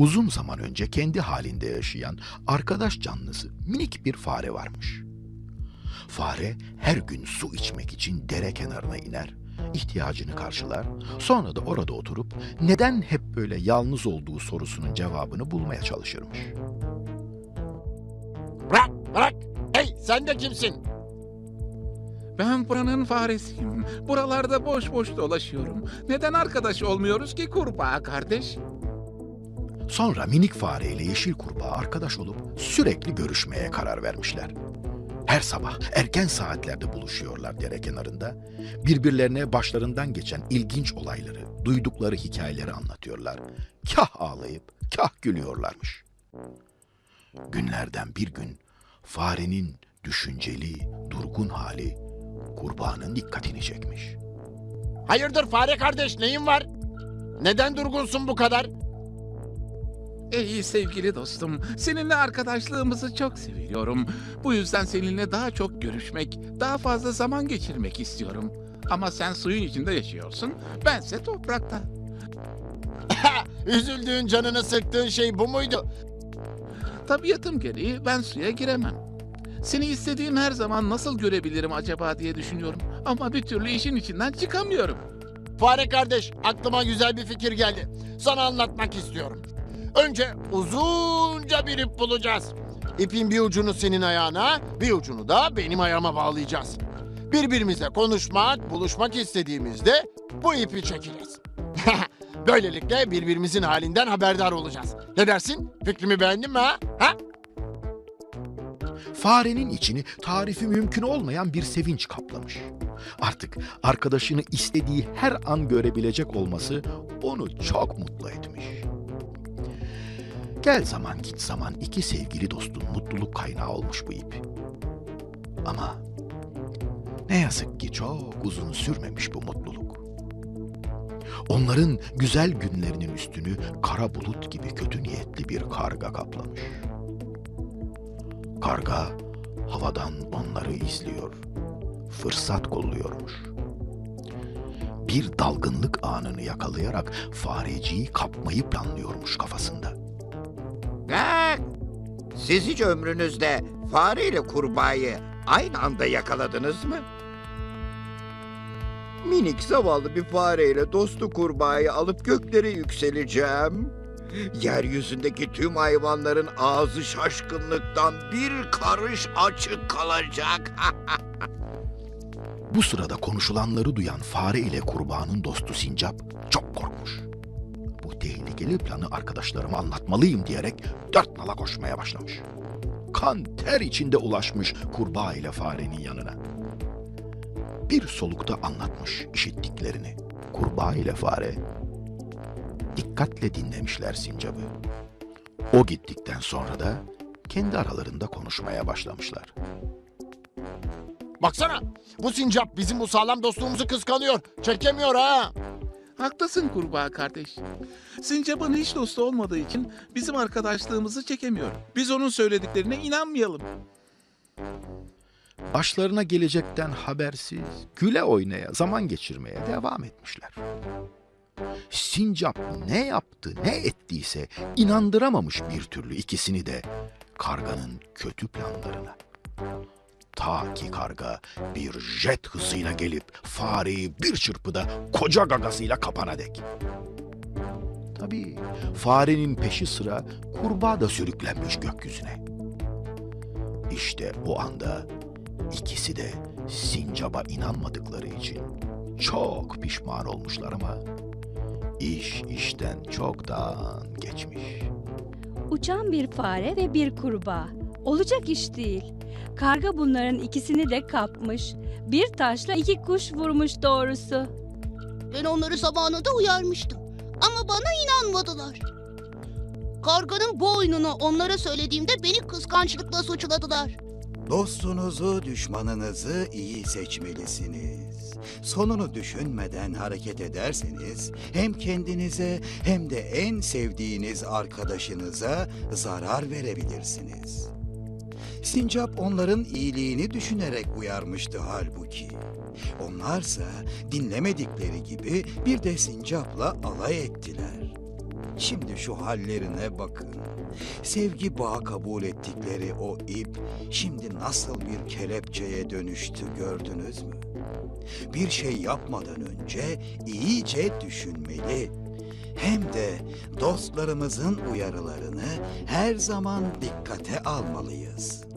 Uzun zaman önce kendi halinde yaşayan arkadaş canlısı minik bir fare varmış. Fare her gün su içmek için dere kenarına iner, ihtiyacını karşılar, sonra da orada oturup neden hep böyle yalnız olduğu sorusunun cevabını bulmaya çalışırmış. Bırak bırak. Hey sen de kimsin? Ben buranın faresiyim. Buralarda boş boş dolaşıyorum. Neden arkadaş olmuyoruz ki kurbağa kardeş? Sonra minik fare ile yeşil kurbağa arkadaş olup sürekli görüşmeye karar vermişler. Her sabah erken saatlerde buluşuyorlar dere kenarında. Birbirlerine başlarından geçen ilginç olayları, duydukları hikayeleri anlatıyorlar. Kah ağlayıp kah gülüyorlarmış. Günlerden bir gün farenin düşünceli, durgun hali kurbağanın dikkatini çekmiş. Hayırdır fare kardeş neyin var? Neden durgunsun bu kadar? Ey sevgili dostum, seninle arkadaşlığımızı çok seviyorum. Bu yüzden seninle daha çok görüşmek, daha fazla zaman geçirmek istiyorum. Ama sen suyun içinde yaşıyorsun, bense toprakta. Üzüldüğün canını sıktığın şey bu muydu? Tabiatım gereği ben suya giremem. Seni istediğim her zaman nasıl görebilirim acaba diye düşünüyorum. Ama bir türlü işin içinden çıkamıyorum. Fare kardeş aklıma güzel bir fikir geldi. Sana anlatmak istiyorum. Önce uzunca bir ip bulacağız. İpin bir ucunu senin ayağına, bir ucunu da benim ayağıma bağlayacağız. Birbirimize konuşmak, buluşmak istediğimizde bu ipi çekeceğiz. Böylelikle birbirimizin halinden haberdar olacağız. Ne dersin? Fikrimi beğendin mi ha? ha? Farenin içini tarifi mümkün olmayan bir sevinç kaplamış. Artık arkadaşını istediği her an görebilecek olması onu çok mutlu etmiş. Gel zaman git zaman iki sevgili dostun mutluluk kaynağı olmuş bu ip. Ama ne yazık ki çok uzun sürmemiş bu mutluluk. Onların güzel günlerinin üstünü kara bulut gibi kötü niyetli bir karga kaplamış. Karga havadan onları izliyor. Fırsat kolluyormuş. Bir dalgınlık anını yakalayarak fareciyi kapmayı planlıyormuş kafasında. Siz hiç ömrünüzde fare ile kurbağayı aynı anda yakaladınız mı? Minik zavallı bir fareyle dostu kurbağayı alıp göklere yükseleceğim. Yeryüzündeki tüm hayvanların ağzı şaşkınlıktan bir karış açık kalacak. Bu sırada konuşulanları duyan fare ile kurbağanın dostu Sincap çok korkmuş. Bu tehlikeli planı arkadaşlarıma anlatmalıyım diyerek dört nala koşmaya başlamış. Kan ter içinde ulaşmış kurbağa ile farenin yanına. Bir solukta anlatmış işittiklerini. Kurbağa ile fare dikkatle dinlemişler Sincap'ı. O gittikten sonra da kendi aralarında konuşmaya başlamışlar. Baksana bu sincap bizim bu sağlam dostluğumuzu kıskanıyor. Çekemiyor ha. Haklısın kurbağa kardeş. Sincap'ın hiç dostu olmadığı için bizim arkadaşlığımızı çekemiyor. Biz onun söylediklerine inanmayalım. başlarına gelecekten habersiz güle oynaya zaman geçirmeye devam etmişler. Sincap ne yaptı ne ettiyse inandıramamış bir türlü ikisini de karganın kötü planlarına. Ta ki karga bir jet hızıyla gelip fareyi bir çırpıda koca gagasıyla kapana dek. Tabii farenin peşi sıra kurbağa da sürüklenmiş gökyüzüne. İşte o anda İkisi de sincaba inanmadıkları için çok pişman olmuşlar ama iş işten çoktan geçmiş. Uçan bir fare ve bir kurbağa. Olacak iş değil. Karga bunların ikisini de kapmış. Bir taşla iki kuş vurmuş doğrusu. Ben onları zamanında uyarmıştım. Ama bana inanmadılar. Karganın bu oyununu onlara söylediğimde beni kıskançlıkla suçladılar. Dostunuzu, düşmanınızı iyi seçmelisiniz. Sonunu düşünmeden hareket ederseniz hem kendinize hem de en sevdiğiniz arkadaşınıza zarar verebilirsiniz. Sincap onların iyiliğini düşünerek uyarmıştı halbuki. Onlarsa dinlemedikleri gibi bir de sincapla alay ettiler. Şimdi şu hallerine bakın. Sevgi bağı kabul ettikleri o ip şimdi nasıl bir kelepçeye dönüştü gördünüz mü? Bir şey yapmadan önce iyice düşünmeli. Hem de dostlarımızın uyarılarını her zaman dikkate almalıyız.